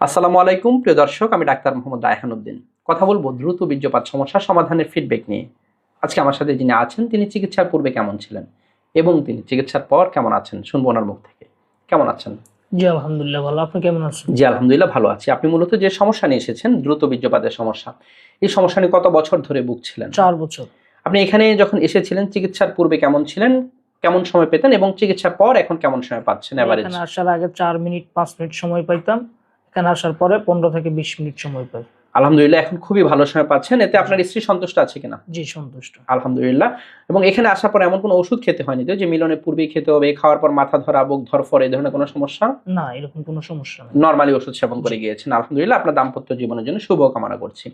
আসসালামু আলাইকুম প্রিয় দর্শক আমি ডাক্তার মোহাম্মদ রায়হানুদ্দিন কথা বলব দ্রুত বীর্যপাত সমস্যা সমাধানের ফিডব্যাক নিয়ে। আজকে আমার সাথে যিনি আছেন তিনি চিকিৎসার পূর্বে কেমন ছিলেন এবং তিনি চিকিৎসার পর কেমন আছেন শুনব ওনার মুখ থেকে। কেমন আছেন? জি আলহামদুলিল্লাহ ভালো। আপনি কেমন আছেন? জি আলহামদুলিল্লাহ ভালো আছি। আপনি মূলত যে সমস্যা নিয়ে এসেছেন দ্রুত বীর্যপাতের সমস্যা এই সমস্যা নিয়ে কত বছর ধরে ভুগছিলেন? চার বছর। আপনি এখানে যখন এসেছিলেন চিকিৎসার পূর্বে কেমন ছিলেন কেমন সময় পেতেন এবং চিকিৎসার পর এখন কেমন সময় পাচ্ছেন এভারেজ এখানে আসার আগে চার মিনিট পাঁচ মিনিট সময় পাইতাম। এখানে আসার পরে পনেরো থেকে বিশ মিনিট সময় পাই। আলহামদুলিল্লাহ এখন খুবই ভালো সময় পাচ্ছেন। এতে আপনার স্ত্রী সন্তুষ্ট আছে কিনা? জি সন্তুষ্ট। আলহামদুলিল্লাহ। এবং এখানে আসার পর এমন কোনো ওষুধ খেতে হয়নি তো? যে মিলনের পূর্বেই খেতে হবে খাওয়ার পর মাথা ধরা বুক ধরফর এই ধরনের কোনো সমস্যা? না এরকম কোনো সমস্যা নেই। নর্মালি ওষুধ সেবন করে গিয়েছেন। আলহামদুলিল্লাহ আপনার দাম্পত্য জীবনের জন্য শুভ কামনা করছি।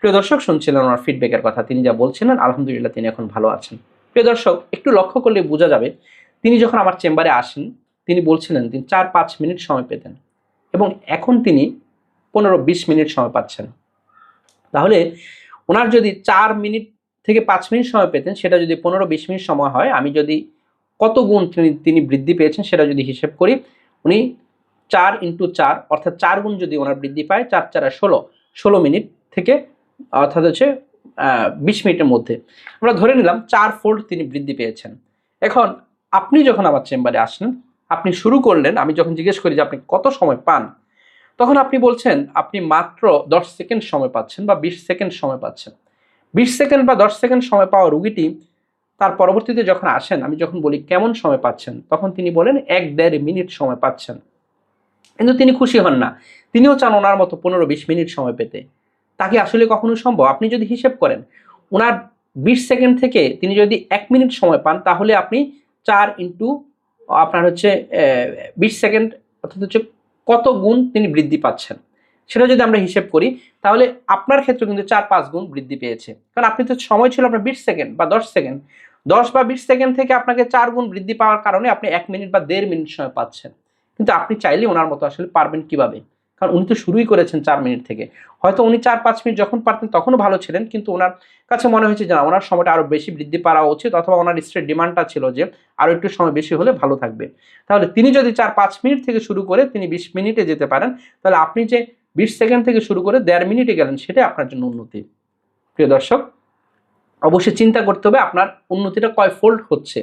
প্রিয় দর্শক শুনছিলেন ওনার ফিডব্যাকের কথা। তিনি যা বলছিলেন আলহামদুলিল্লাহ তিনি এখন ভালো আছেন। প্রিয় দর্শক একটু লক্ষ্য করলে বোঝা যাবে তিনি যখন আমার চেম্বারে আসেন তিনি বলছিলেন তিনি চার পাঁচ মিনিট সময় পেতেন। এবং এখন তিনি পনেরো বিশ মিনিট সময় পাচ্ছেন। তাহলে ওনার যদি চার মিনিট থেকে পাঁচ মিনিট সময় পেতেন, সেটা যদি পনেরো বিশ মিনিট সময় হয়, আমি যদি কত গুণ তিনি তিনি বৃদ্ধি পেয়েছেন সেটা যদি হিসেব করি, উনি চার ইন্টু চার, অর্থাৎ চার গুণ যদি ওনার বৃদ্ধি পায়, চার চারা ষোলো ষোলো মিনিট থেকে, অর্থাৎ হচ্ছে বিশ মিনিটের মধ্যে। আমরা ধরে নিলাম চার ফোল্ড তিনি বৃদ্ধি পেয়েছেন। এখন আপনি যখন আমার চেম্বারে আসলেন আপনি শুরু করলেন, আমি যখন জিজ্ঞেস করি যে আপনি কত সময় পান, তখন আপনি বলছেন, আপনি মাত্র দশ সেকেন্ড সময় পাচ্ছেন বা বিশ সেকেন্ড সময় পাচ্ছেন। বিশ সেকেন্ড বা দশ সেকেন্ড সময় পাওয়া রুগীটি তার পরবর্তীতে যখন আসেন, আমি যখন বলি কেমন সময় পাচ্ছেন, তখন তিনি বলেন এক দেড় মিনিট সময় পাচ্ছেন। কিন্তু তিনি খুশি হন না। তিনিও চান ওনার মতো পনেরো বিশ মিনিট সময় পেতে। তাকে আসলে কখনো সম্ভব? আপনি যদি হিসেব করেন, ওনার বিশ সেকেন্ড থেকে তিনি যদি এক মিনিট সময় পান, তাহলে আপনি চার ইন্টু আপনার হচ্ছে বিশ সেকেন্ড অর্থাৎ হচ্ছে কত গুণ তিনি বৃদ্ধি পাচ্ছেন। সেটা যদি আমরা হিসেব করি, তাহলে আপনার ক্ষেত্রে কিন্তু চার, পাঁচ গুণ বৃদ্ধি পেয়েছে। কারণ আপনি তো সময় ছিল আপনার বিশ সেকেন্ড বা দশ সেকেন্ড। দশ বা বিশ সেকেন্ড থেকে আপনাকে চার গুণ বৃদ্ধি পাওয়ার কারণে আপনি এক মিনিট বা দেড় মিনিট সময় পাচ্ছেন। কিন্তু আপনি চাইলে ওনার মতো আসলে পারবেন কীভাবে? কারণ উনি তো শুরুই করেছেন চার মিনিট থেকে। হয়তো উনি চার, পাঁচ মিনিট যখন পারতেন তখনও ভালো ছিলেন, কিন্তু ওনার কাছে মনে হয়েছে যে, না, ওনার সময়টা আরও বেশি বৃদ্ধি পাওয়া উচিত অথবা ওনার স্ত্রীর ডিমান্ডটা ছিল যে আরও একটু সময় বেশি হলে ভালো থাকবে। তাহলে তিনি যদি চার, পাঁচ মিনিট থেকে শুরু করে তিনি বিশ মিনিটে যেতে পারেন, তাহলে আপনি যে বিশ সেকেন্ড থেকে শুরু করে দেড় মিনিটে গেলেন, সেটাই আপনার জন্য উন্নতি। প্রিয় দর্শক, অবশ্যই চিন্তা করতে হবে আপনার উন্নতিটা কয় ফোল্ড হচ্ছে।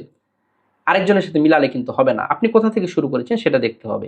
আরেকজনের সাথে মিলালে কিন্তু হবে না। আপনি কোথা থেকে শুরু করেছেন সেটা দেখতে হবে।